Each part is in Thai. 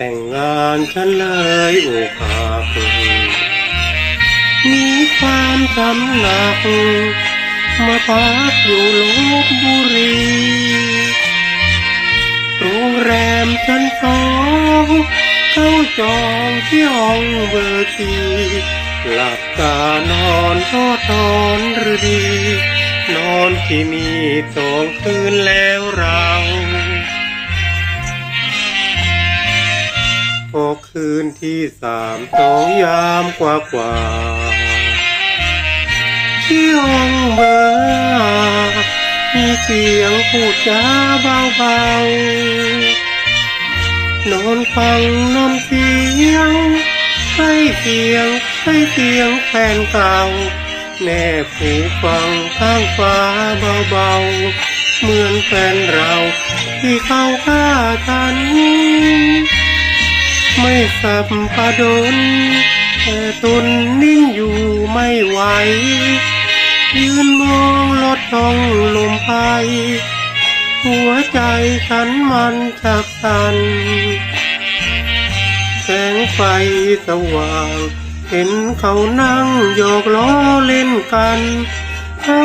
แต่งงานฉันเลยอกหักมีความจำหนัก มาพักอยู่ลบบุรีโรงแรมชั้นสองเข้าจองที่ห้องเบอร์ทีหลับตานอนทอดทอนหรือดี นอนที่นี่สองคืนแล้วเรา พอคืนที่สามสองยามกว่ากว่าที่ห้องเบอร์มีเสียงพูดจาเบาๆนอนฟังนอนเสียงใกล้เสียงใกล้เสียงแฟนเก่า แนบหูฟังข้างฟ้าเบาๆ เหมือนแฟนเราที่เขาฆ่าฉัน ไม่สับปะดนแต่ทนนิ่งอยู่ไม่ไหว ยืนมองรถท้องลมไป หัวใจฉันมันจักสั่นแสงไฟสว่าง เห็นเขานั่งหยอกล้อเล่นกัน เขา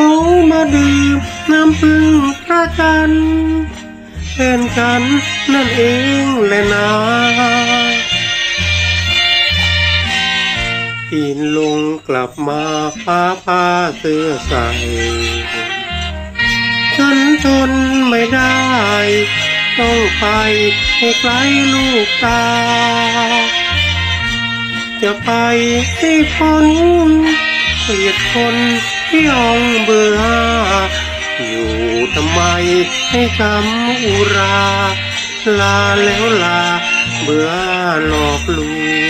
มาดื่มน้ำพึ่งพระจันทร์เป็นฉันนั่นเองแหละนะ ปีนลงกลับมาผ้าผ้าเสื้อใส่ฉันทนไม่ได้ ต้องไปให้ไกลลูกตา จะไปให้พ้นเกลียดคนที่องเบอร์ห้าอยู่ทำไมให้จำอุรา ลาแล้วลา เบื่อหลอกลวง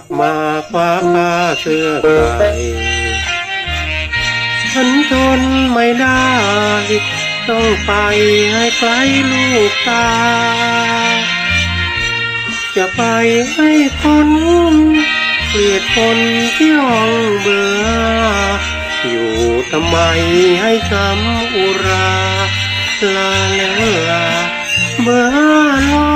บมาคว้าผ้าเสื้อใส่ฉันทนไม่ได้ ต้องไปให้ไกลลูกตา จะไปให้พ้นเกลียดคนที่ห้องเบื่อ อยู่ทำไมให้จำอุรา ลาแล้วลา